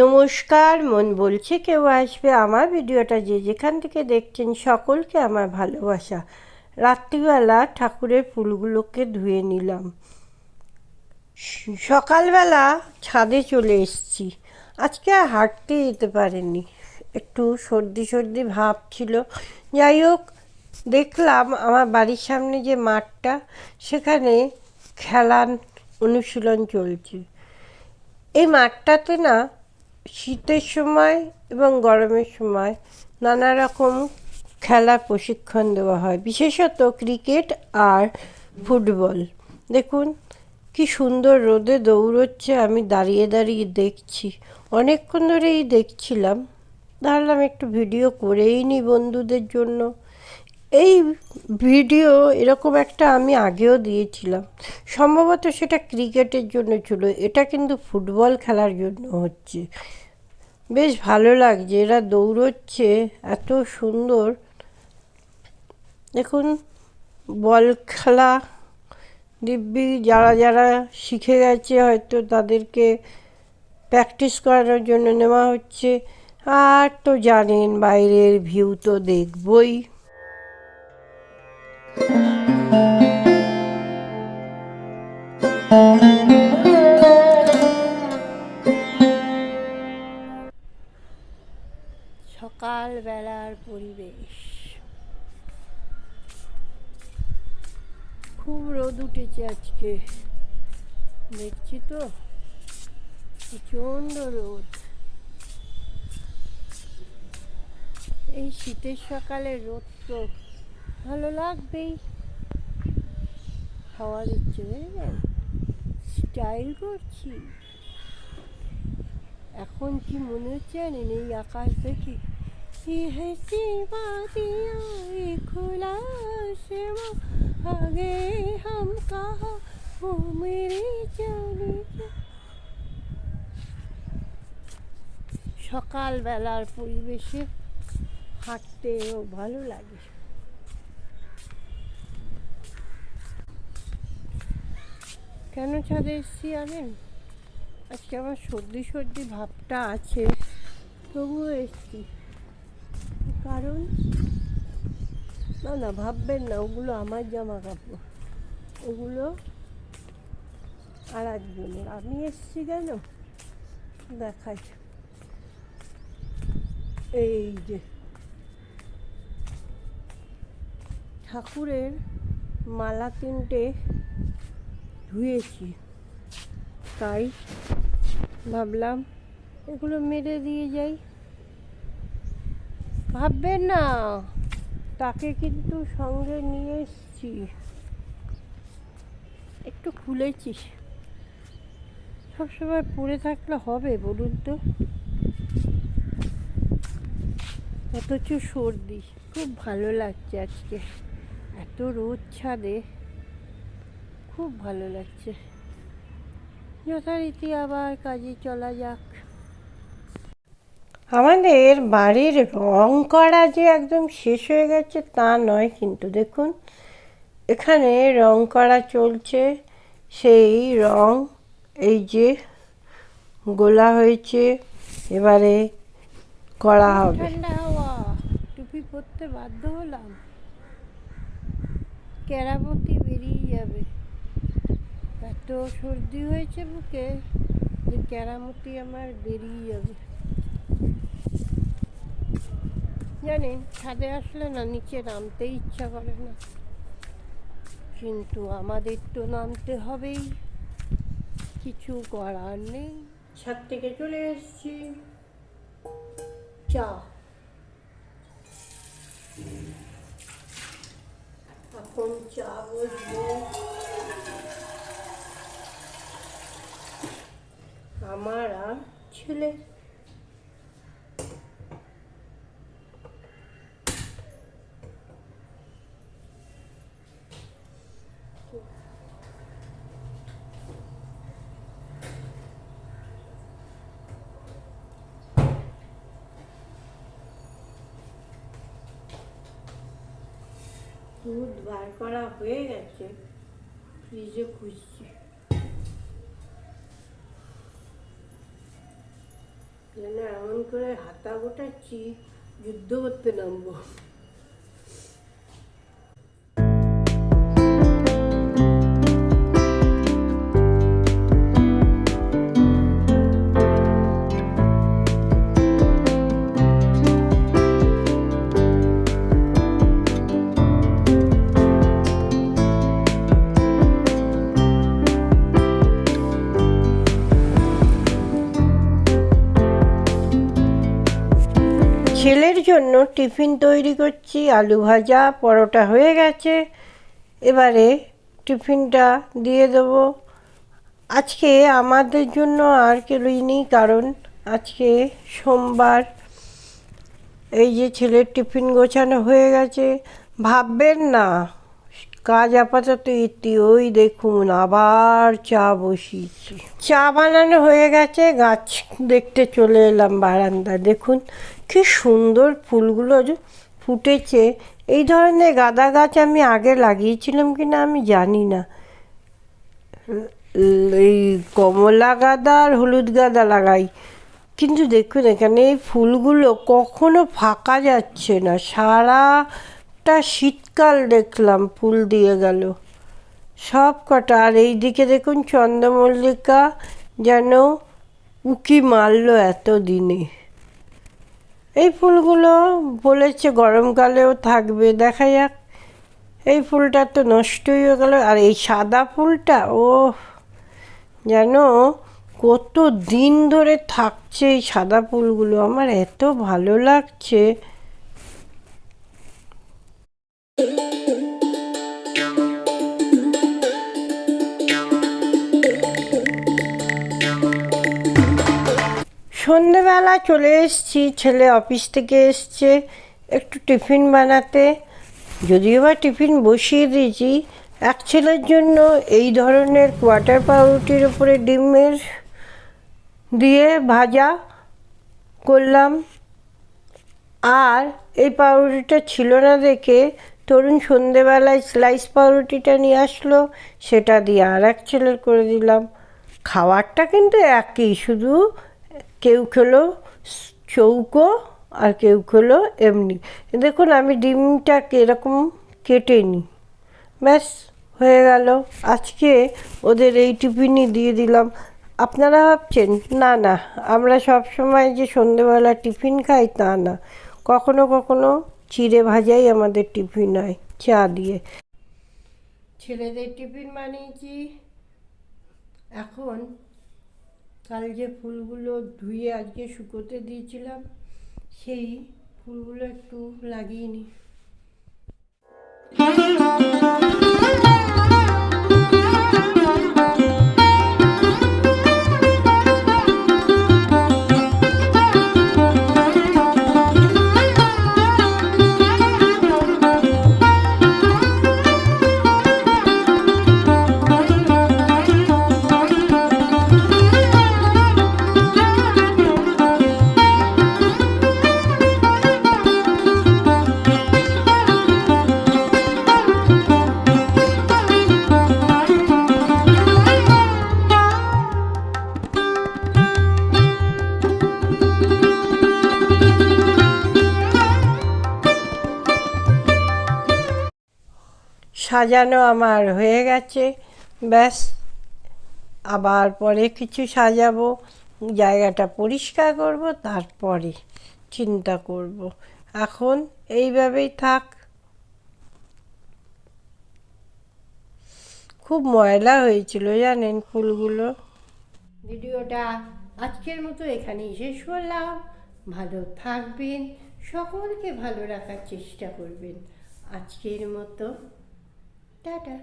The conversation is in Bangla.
নমস্কার, মন বলছে কেউ আসবে আমার ভিডিওটা, যে যেখান থেকে দেখছেন সকলকে আমার ভালোবাসা। রাত্রিবেলা ঠাকুরের ফুলগুলোকে ধুয়ে নিলাম। সকালবেলা ছাদে চলে এসেছি। আজকে আর হাঁটতে যেতে পারিনি। একটু সর্দি সর্দি ভাব ছিল। যাই হোক, দেখলাম আমার বাড়ির সামনে যে মাঠটা, সেখানে খেলার অনুশীলন চলছে। এই মাঠটাতে না শীতের সময় এবং গরমের সময় নানা রকম খেলার প্রশিক্ষণ দেওয়া হয়, বিশেষত ক্রিকেট আর ফুটবল। দেখুন, কি সুন্দর রোদে দৌড়চ্ছে, আমি দাঁড়িয়ে দাঁড়িয়ে দেখছি। অনেকক্ষণ ধরেই দেখছিলাম। ভাবলাম একটু ভিডিও করেই নি বন্ধুদের জন্য। এই ভিডিও এরকম একটা আমি আগেও দিয়েছিলাম। সম্ভবত সেটা ক্রিকেটের জন্য ছিল, এটা কিন্তু ফুটবল খেলার জন্য হচ্ছে। বেশ ভালো লাগছে, এরা দৌড়চ্ছে, এত সুন্দর। দেখুন, বল খেলা, দিব্যি যারা যারা শিখে গেছে হয়তো তাদেরকে প্র্যাকটিস করানোর জন্য নেওয়া হচ্ছে। আর তো জানেন, বাইরের ভিউ তো দেখবই। সকালবেলার পরিবেশ। খুব রোদ উঠেছে আজকে। দেখছি তো, প্রচণ্ড রোদ। এই শীতের সকালে রোদ তো ভালো লাগবেই। হাওয়া দিচ্ছে স্টাইল করছি। এখন কি মনে হচ্ছে জানেন, এই আকাশ দেখে? ये है सीमा दिया ये खुला आसमां आगे हम कहा वो मेरी जाने जा। সকালবেলার পরিবেশে হাঁটতেও ভালো লাগে কেন ছাদে এসছি জানেন আজকে আমার সর্দি সর্দি ভাবটা আছে তবুও এসছি কারণ, না না, ভাববেন না, ওগুলো আমার জামা কাপড় ওগুলো আর একজনের আমি এসছি কেন? দেখাই। এই যে, ঠাকুরের মালা তিনটে ধুয়েছি। তাই ভাবলাম এগুলো মেরে দিয়ে যাই। ভাববেন না। তাকে কিন্তু সঙ্গে নিয়ে এসছি। একটু খুলেছি সবসময় পড়ে থাকলে হবে বলুন তো। অথচ সর্দি, খুব ভালো লাগছে আজকে। এত রোদ ছাদে, খুব ভালো লাগছে। যথারীতি আবার কাজে চলা যাক। আমাদের বাড়ির রং করা যে একদম শেষ হয়ে গেছে, তা নয় কিন্তু দেখুন, এখানে রং করা চলছে। সেই রং এই যে গোলা হয়েছে, এবারে করা হবে। টুপি পরতে বাধ্য হলাম। কেরামতি বেরিয়ে যাবে। এত সর্দি হয়েছে বুকে যে কেরামতি আমার বেরিয়ে যাবে। জানেন, ছাদে আসলে না, নিচে নামতে ইচ্ছা করে না। কিন্তু আমাদের তো নামতে হবেই। কিছু করার নেই। ছাদ থেকে চলে এসেছি। চা। এখন চা বসবো। আমার আর ছেলে দুধ বার করা হয়ে গেছে। ফ্রিজে খুঁজছি। যেন এমন করে হাতা গোটাচ্ছি যুদ্ধ করতে নামবো। জন্য টিফিন তৈরি করছি, আলু ভাজা, পরোটা হয়ে গেছে। এবারে টিফিনটা দিয়ে দেবো। আজকে আমাদের জন্য আর কেউই নেই, কারণ আজকে সোমবার। এই যে ছেলের টিফিন গোছানো হয়ে গেছে। ভাববেন না, কাজ আপাতত ইতি ওই দেখুন আবার চা বসিয়েছি। চা বানানো হয়ে গেছে, গাছ দেখতে চলে এলাম বারান্দা দেখুন। কি সুন্দর ফুলগুলো ফুটেছে। এই ধরনের গাঁদা গাছ আমি আগে লাগিয়েছিলাম কি না আমি জানি না। এই কমলা গাঁদা আর হলুদ গাঁদা লাগাই। কিন্তু দেখুন এখানে এই ফুলগুলো কখনো ফাঁকা যাচ্ছে না। সারাটা শীতকাল দেখলাম ফুল দিয়ে গেল। সব কটা। আর এই দিকে দেখুন চন্দ্রমল্লিকা যেন উকি মারলো এত দিনে এই ফুলগুলো বলেছে গরমকালেও থাকবে, দেখা যাক। এই ফুলটা তো নষ্ট হয়ে গেল, আর এই সাদা ফুলটা ও যেন কত দিন ধরে থাকছে এই সাদা ফুলগুলো, আমার এত ভালো লাগছে। সন্ধেবেলা চলে এসেছি, ছেলে অফিস থেকে এসছে, একটু টিফিন বানাতে। যদিও বা টিফিন বসিয়ে দিয়েছি, এক ছেলের জন্য এই ধরনের কোয়াটার পাউরুটির উপরে ডিমের দিয়ে ভাজা করলাম। আর এই পাউরুটিটা ছিল না দেখে তরুণ সন্ধেবেলায় স্লাইস পাউরুটিটা নিয়ে আসলো, সেটা দিয়ে আর এক ছেলের করে দিলাম। খাবারটা কিন্তু একই, শুধু কেউ খেলো চৌকো আর কেউ খেলো এমনি। দেখুন, আমি ডিমটা এরকম কেটে নিই ব্যাস, হয়ে গেল। আজকে ওদের এই টিফিনই দিয়ে দিলাম। আপনারা ভাবছেন, না না, আমরা সব সময় যে সন্ধেবেলা টিফিন খাই তা না। কখনো কখনো চিড়ে ভাজাই আমাদের টিফিন হয়, চা দিয়ে। ছেলেদের টিফিন বানিয়েছি। এখন কাল যে ফুলগুলো ধুয়ে আজকে শুকোতে দিয়েছিলাম সেই ফুলগুলো একটু লাগিয়ে নিই সাজানো আমার হয়ে গেছে। ব্যাস, আবার পরে কিছু সাজাবো। জায়গাটা পরিষ্কার করব, তারপরে চিন্তা করব। এখন এইভাবেই থাক। খুব ময়লা হয়েছিল জানেন ফুলগুলো। ভিডিওটা আজকের মতো এখানেই শেষ করলাম। ভালো থাকবেন, সকলকে ভালো রাখার চেষ্টা করবেন। আজকের মতো Tada.